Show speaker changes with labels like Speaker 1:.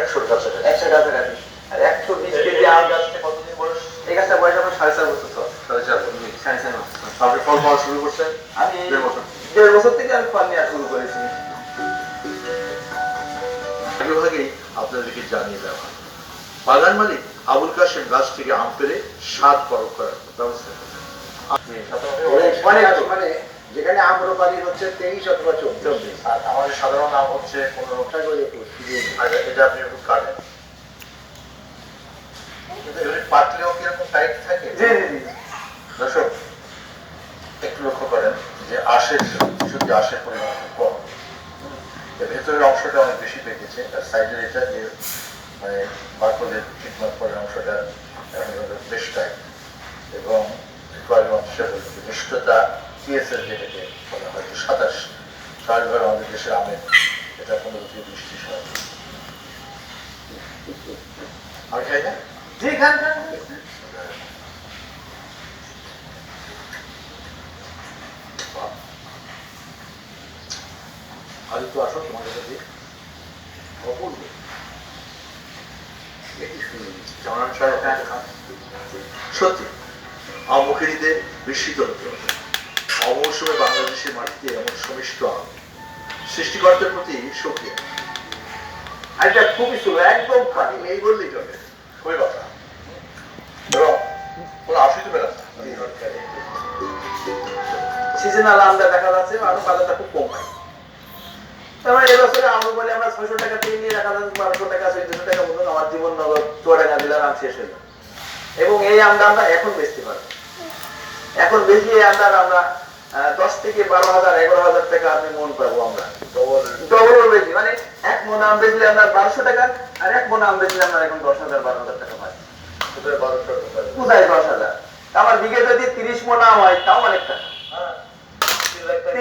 Speaker 1: একশোর কাছাকাছি
Speaker 2: একশো কাছাকাছি আর একশো বিশ কেজি আম গাছটা কতদিন বয়স? এই গাছটা বয়স আমার সাড়ে চার বছর চল
Speaker 1: সাড়ে চার
Speaker 2: সাড়ে চার বছর।
Speaker 1: আপনি ফল পাওয়া শুরু করছেন
Speaker 2: আমি
Speaker 1: দেড় বছর।
Speaker 2: দেড় বছর থেকে আমি ফল নেওয়া শুরু করেছি।
Speaker 1: আগে ভাগেই আপনাদেরকে জানিয়ে দেওয়া বাগান মালিক আবুল কাশেম গাছ থেকে আম পেরে স্বাদ পরখ করার ব্যবস্থা।
Speaker 2: অনেক
Speaker 3: মানে যেখানে আম্রপালি হচ্ছে তেইশ অথবা চব্বিশ।
Speaker 1: আর আমাদের সাধারণ নাম হচ্ছে পনেরো এটা আপনি একটু কাটেন পাতলেও কীরকম টাইট থাকে? দর্শক একটু লক্ষ্য করেন যে আশের শুধু আশের পরিমাণ কম। ভেতরের অংশটা অনেক বেশি পেকেছে আর সাইডের এটা যে মানে বাকলের ট্রিটমেন্ট করার অংশটা বেশ টাইট এবং কয়েক অংশে মিষ্টতা পিএসএর যেটাকে বলা হয় সাতাশ স্বাভাবিকভাবে আমাদের দেশের আমের এটা পনেরো থেকে বিশ ত্রিশ হয়। আমি খাই না?
Speaker 2: জি খান খান।
Speaker 1: আসো তোমার কাছে অপূর্ব জানান সাহেব আপনাকে খান। সত্যি আমুখেরিদের বিস্মিত হতে হবে অমৌসুমে বাংলাদেশের মাটিতে এমন সমিষ্ট সৃষ্টিকর্তার প্রতি সক্রিয়।
Speaker 2: আর এটা খুবই সুন্দর একদম খাঁটি
Speaker 1: নেই বললেই চলে। খুবই কথা।
Speaker 2: সিজনাল দেখা যাচ্ছে বাজারটা খুব কম হয়। তারপরে এবছরে আমরা বলি আমরা ছয়শো টাকা নিয়ে দেখা যাচ্ছে বারোশো টাকা চোদ্দশো টাকা মতন আমার জীবন নগদ চুয়াডাঙ্গা জেলার শেষ এবং এই আমটা আমরা এখন বেচতে পারব এখন বেশি এই আমরা আহ, দশ থেকে বারো হাজার এগারো হাজার টাকা আপনি মন পাবো আমরা।
Speaker 1: ডবল
Speaker 2: ডবল বেশি মানে এক মন আম বেচলে আমরা বারোশো টাকা আর এক মন আম বেচলে আমরা এখন দশ হাজার বারো হাজার টাকা পাই।
Speaker 1: কোথায় বারোশো টাকা
Speaker 2: কোথায় দশ হাজার? আমার বিঘে যদি তিরিশ মন আম হয় তাও অনেক টাকা।